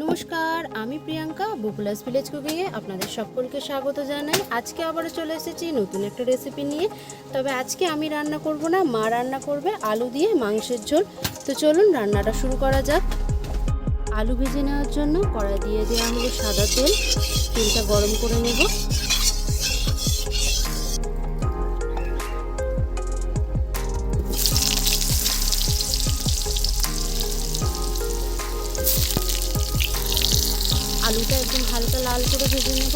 নমস্কার, আমি প্রিয়াঙ্কা, বকুলাস ভিলেজ কুকিংয়ে আপনাদের সকলকে স্বাগত জানাই। আজকে আবারও চলে এসেছি নতুন একটা রেসিপি নিয়ে। তবে আজকে আমি রান্না করব না, মা রান্না করবে আলু দিয়ে মাংসের ঝোল। তো চলুন রান্নাটা শুরু করা যাক। আলু ভেজে নেওয়ার জন্য কড়াই দিয়ে দেওয়া হলো সাদা তেল, তেলটা গরম করে নেব। আলুটা একদম হালকা লাল করে ভেজে নেব।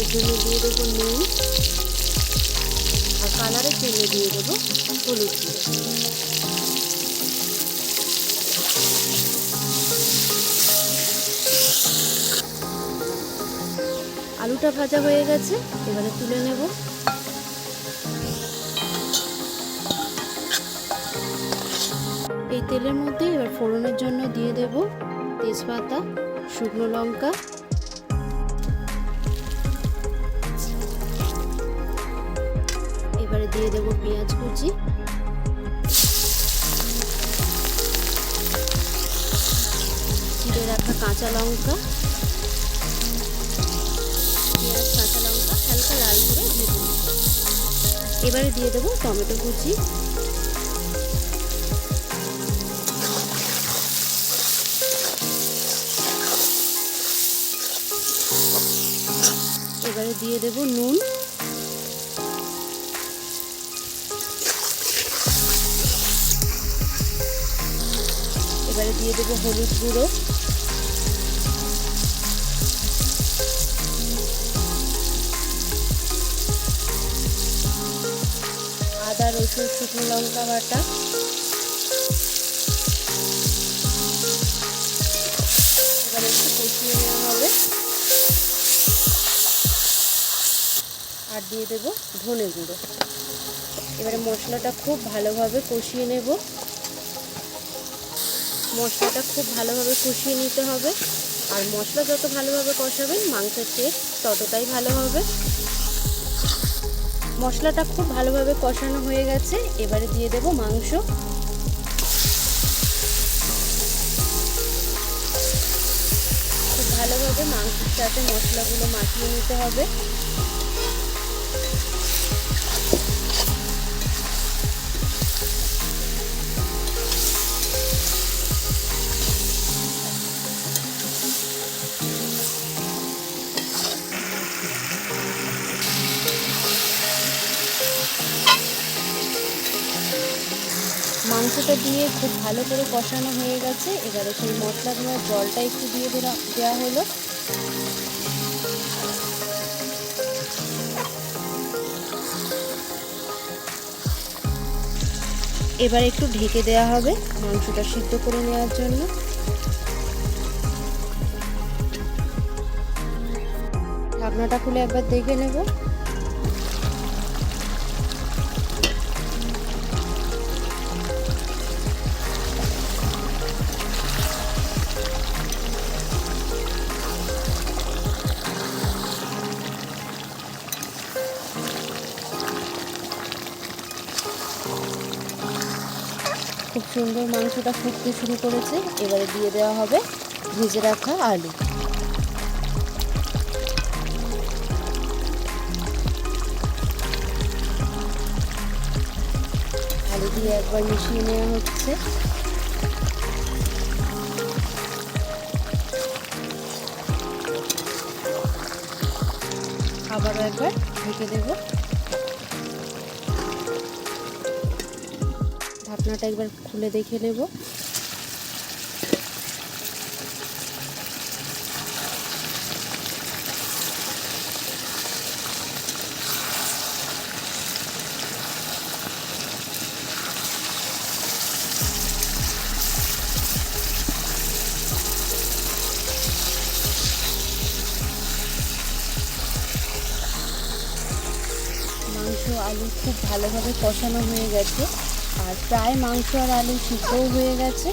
এর জন্য দিয়ে দেবো নুন আর কালারের জন্য দিয়ে দেবো হলুদ আলুটা ভাজা হয়ে গেছে, এবারে তুলে নেব। এই তেলের মধ্যে এবার ফোড়নের জন্য দিয়ে দেব তেজপাতা। শুকনো লঙ্কা। এবারে দিয়ে দেবো পেঁয়াজ কুচি। চিড়ে রাখা কাঁচা লঙ্কা। পেঁয়াজ, কাঁচা লঙ্কা, হালকা লাল করে ভেজে এবারে দিয়ে দেবো টমেটো কুচি। দিয়ে দেব নুন। এবারে দিয়ে দেব হলুদ গুঁড়ো। আদা, রসুন, শুকনো লঙ্কা বাটা। এবারে একটু কষিয়ে নেওয়া আর দিয়ে দেবো ধনে গুঁড়ো। এবারে মশলাটা খুব ভালোভাবে কষিয়ে নেব। মশলাটা খুব ভালোভাবে কষিয়ে নিতে হবে। আর মশলা যত ভালোভাবে কষাবেন, মাংসের টেস্ট ততটাই ভালো হবে। মশলাটা খুব ভালোভাবে কষানো হয়ে গেছে। এবারে দিয়ে দেব মাংস। খুব ভালোভাবে মাংসের সাথে মশলাগুলো মাখিয়ে নিতে হবে। মাংসটা দিয়ে খুব ভালো করে কষানো হয়ে গেছে। এবারে সেই মশলা দেওয়ার জলটা একটু দিয়ে দেওয়া দেওয়া হলো। এবার একটু ঢেকে দেওয়া হবে মাংসটা সিদ্ধ করে নেওয়ার জন্য। ঢাকনাটা খুলে একবার দেখে নেব। খুব সুন্দর মাংসটা ফুটতে শুরু করেছে। এবারে দিয়ে দেওয়া হবে ভেজে রাখা আলু। আলু দিয়ে একবার মিশিয়ে নেওয়া হচ্ছে। আবারও একবার ঢেকে দেবো। ঢাকনাটা একবার খুলে দেখে নেব। মাংস আলু খুব ভালোভাবে কষানো হয়ে গেছে। আর প্রায় মাংস আর আলু সিদ্ধও হয়ে গেছে।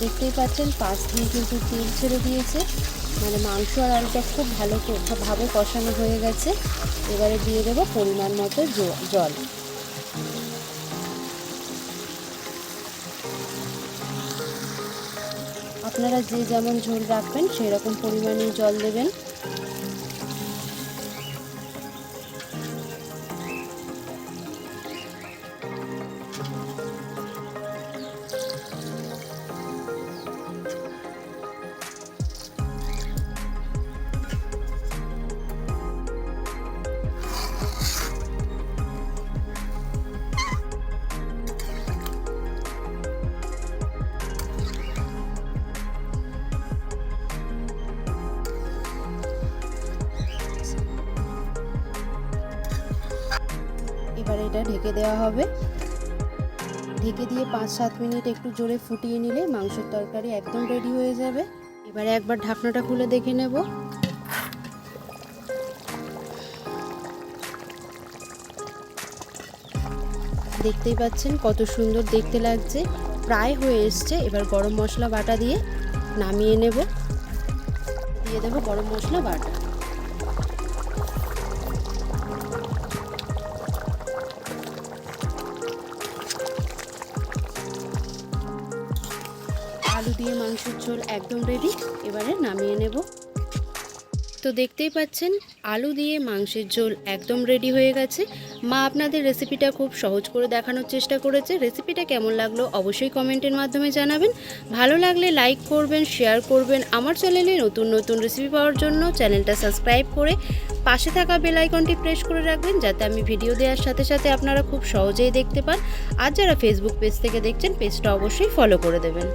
দেখতেই পাচ্ছেন পাশ দিয়ে কিন্তু তেল ছেড়ে দিয়েছে। মানে মাংস আর আলুটা খুব ভালো ভাবে কষানো হয়ে গেছে। এবারে দিয়ে দেবো পরিমাণ মতো জল। আপনারা যে যেমন ঝোল রাখবেন সেই রকম জল দেবেন। এবার এটা ঢেকে দেওয়া হবে। ঢেকে দিয়ে পাঁচ সাত মিনিট একটু জোরে ফুটিয়ে নিলে মাংসের তরকারি একদম রেডি হয়ে যাবে। এবারে একবার ঢাকনাটা খুলে দেখে নেব। দেখতেই পাচ্ছেন কত সুন্দর দেখতে লাগছে। প্রায় হয়ে এসছে। এবার গরম মশলা বাটা দিয়ে নামিয়ে নেব। দিয়ে দেবো গরম মশলা বাটা। দিয়ে মাংসের ঝোল একদম রেডি এবারে নামিয়ে নেব। তো দেখতেই পাচ্ছেন, আলু দিয়ে মাংসের ঝোল একদম রেডি হয়ে গেছে। মা আপনাদের রেসিপিটা খুব সহজ করে দেখানোর চেষ্টা করেছে। রেসিপিটা কেমন লাগল অবশ্যই কমেন্টের মাধ্যমে জানাবেন। ভালো লাগলে লাইক করবেন শেয়ার করবেন। আমার চ্যানেলে নতুন নতুন রেসিপি পাওয়ার জন্য চ্যানেলটা সাবস্ক্রাইব করে পাশে থাকা বেল আইকনটি প্রেস করে রাখবেন, যাতে আমি ভিডিও দেওয়ার সাথে সাথে আপনারা খুব সহজেই দেখতে পান। আর যারা ফেসবুক পেজ থেকে দেখছেন পেজটা অবশ্যই ফলো করে দেবেন।